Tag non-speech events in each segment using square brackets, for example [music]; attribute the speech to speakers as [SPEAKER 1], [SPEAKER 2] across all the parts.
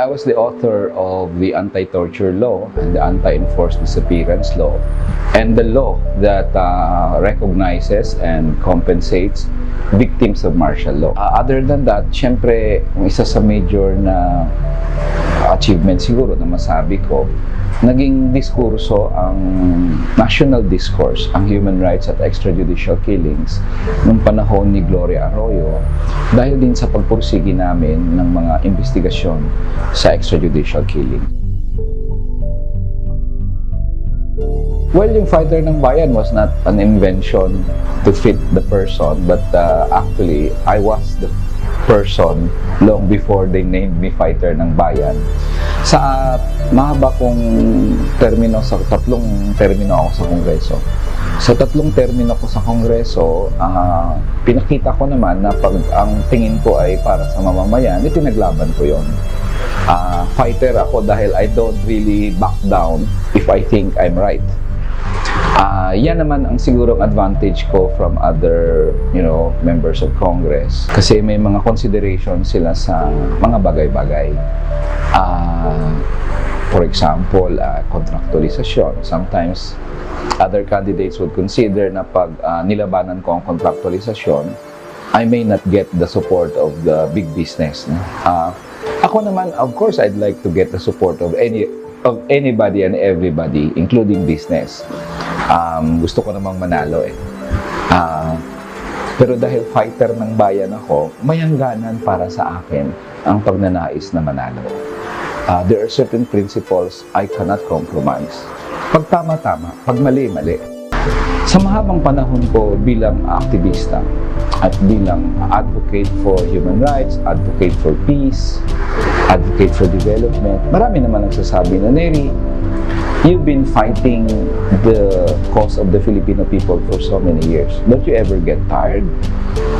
[SPEAKER 1] I was the author of the anti-torture law and the anti-enforced disappearance law and the law that uh, recognizes and compensates victims of martial law. Uh, other than that, syempre, isa sa major na achievement siguro na masabi ko, naging diskurso ang national discourse, ang human rights at extrajudicial killings nung panahon ni Gloria Arroyo dahil din sa pagpursigi namin ng mga investigasyon sa extrajudicial killing. Well, yung fighter ng bayan was not an invention to fit the person, but uh, actually, I was the person long before they named me fighter ng bayan. Sa mahaba kong termino, sa tatlong termino ako sa Kongreso. Sa tatlong termino ko sa Kongreso, ah, pinakita ko naman na pag ang tingin ko ay para sa mamamayan, ipinaglaban ko yon. Ah, fighter ako dahil I don't really back down if I think I'm right. Ah, yan naman ang sigurong advantage ko from other, you know, members of Congress. Kasi may mga consideration sila sa mga bagay-bagay. Ah, for example, ah, contractualisasyon. Sometimes, other candidates would consider na pag ah, nilabanan ko ang contractualisasyon, I may not get the support of the big business. no? Ah, ako naman, of course, I'd like to get the support of any of anybody and everybody, including business. Um, gusto ko namang manalo eh. Ah, pero dahil fighter ng bayan ako, mayangganan para sa akin ang pagnanais na manalo. Ah, there are certain principles I cannot compromise. Pag tama-tama, pag mali-mali. Sa mahabang panahon ko bilang aktivista at bilang advocate for human rights, advocate for peace, advocate for development, marami naman nagsasabi na, Neri, you've been fighting the cause of the Filipino people for so many years. Don't you ever get tired?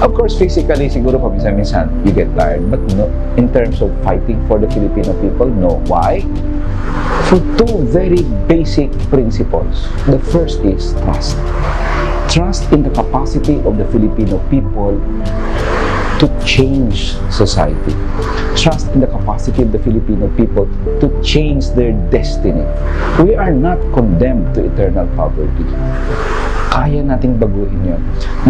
[SPEAKER 1] Of course, physically, siguro paminsan-minsan, you get tired. But no, in terms of fighting for the Filipino people, no. Why? For two very basic principles. The first is trust. Trust in the capacity of the Filipino people to change society. Trust in the capacity of the Filipino people to change their destiny. We are not condemned to eternal poverty. Kaya nating baguhin yun.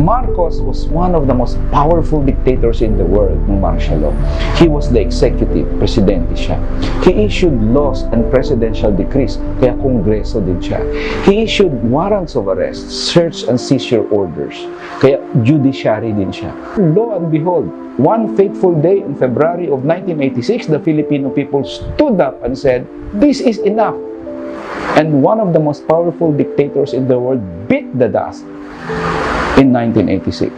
[SPEAKER 1] Marcos was one of the most powerful dictators in the world ng martial law. He was the executive, presidente siya. He issued laws and presidential decrees, kaya kongreso din siya. He issued warrants of arrest, search and seizure orders, kaya judiciary din siya. Lo and behold, one fateful day in February of 1986, the Filipino people stood up and said, this is enough. And one of the most powerful dictators in the world beat the dust in 1986.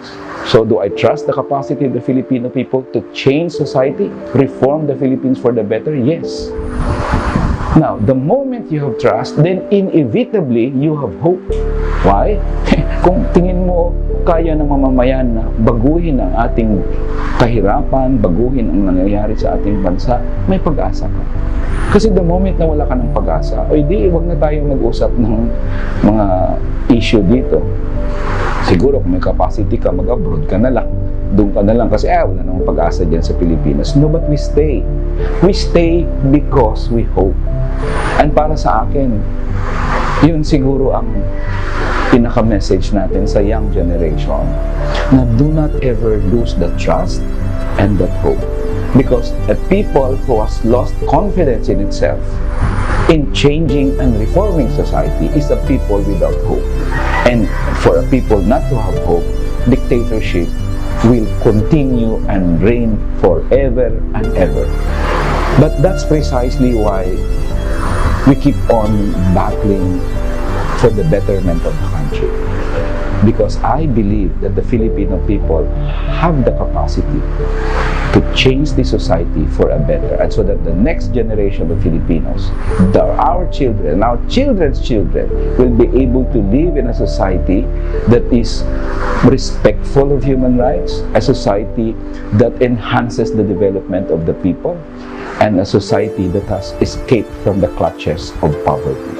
[SPEAKER 1] So do I trust the capacity of the Filipino people to change society, reform the Philippines for the better? Yes. Now, the moment you have trust, then inevitably you have hope. Why? [laughs] Kung tingin mo kaya ng mamamayan na baguhin ang ating kahirapan, baguhin ang nangyayari sa ating bansa, may pag-asa ka. Kasi the moment na wala ka ng pag-asa, o di, wag na tayong mag-usap ng mga issue dito. Siguro kung may capacity ka, mag-abroad ka na lang. Doon ka na lang kasi ah, wala namang pag-asa dyan sa Pilipinas. No, but we stay. We stay because we hope. And para sa akin, yun siguro ang pinaka-message natin sa young generation na do not ever lose the trust and that hope. Because a people who has lost confidence in itself in changing and reforming society is a people without hope. And for a people not to have hope, dictatorship will continue and reign forever and ever. But that's precisely why we keep on battling for the betterment of the country. Because I believe that the Filipino people have the capacity to change the society for a better and so that the next generation of Filipinos, the, our children, our children's children will be able to live in a society that is respectful of human rights, a society that enhances the development of the people, and a society that has escaped from the clutches of poverty.